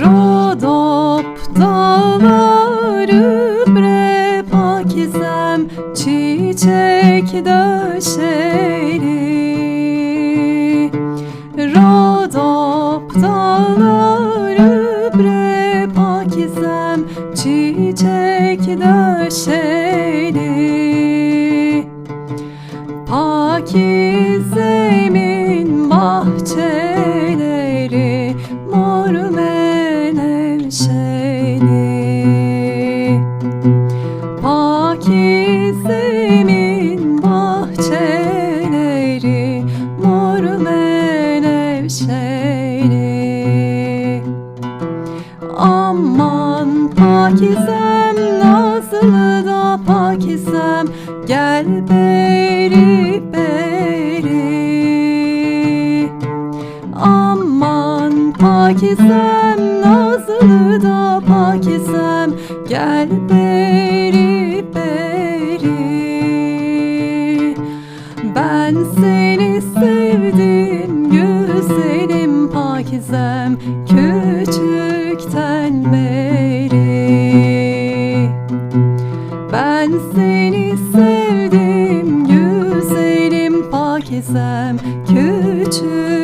Rodop dağları bre pakizem çiçek döşeri Rodop dağları bre pakizem çiçek döşeri Pakizemin bahçeleri mor menevşeli Aman pakizem nazlı da pakizem gel beri beri Aman pakizem nazlı da pakizem gel beri beri Ben seni sevdim güzelim pakizem küçükten beri. Ben seni sevdim güzelim pakizem küçükten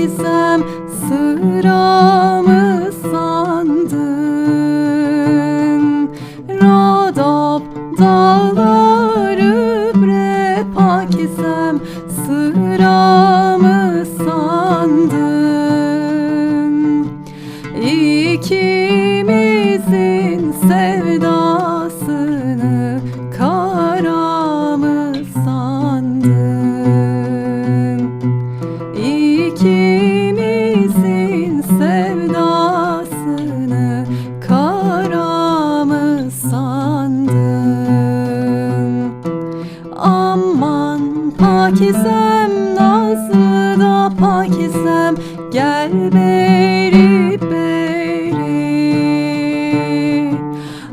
pakizem sıramı sandın. Rodop dağları bre pakizem sıramı sandın. İkimizin sevdasını Aman pakizem nazlı da pakizem gel beri beri.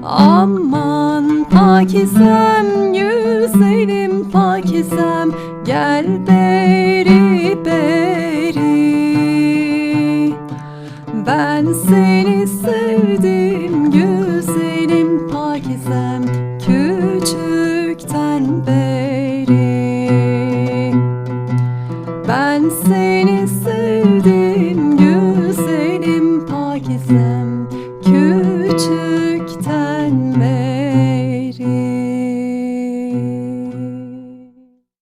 Aman pakizem güzelim pakizem gel beri beri. Ben seni sevdim Seni sevdim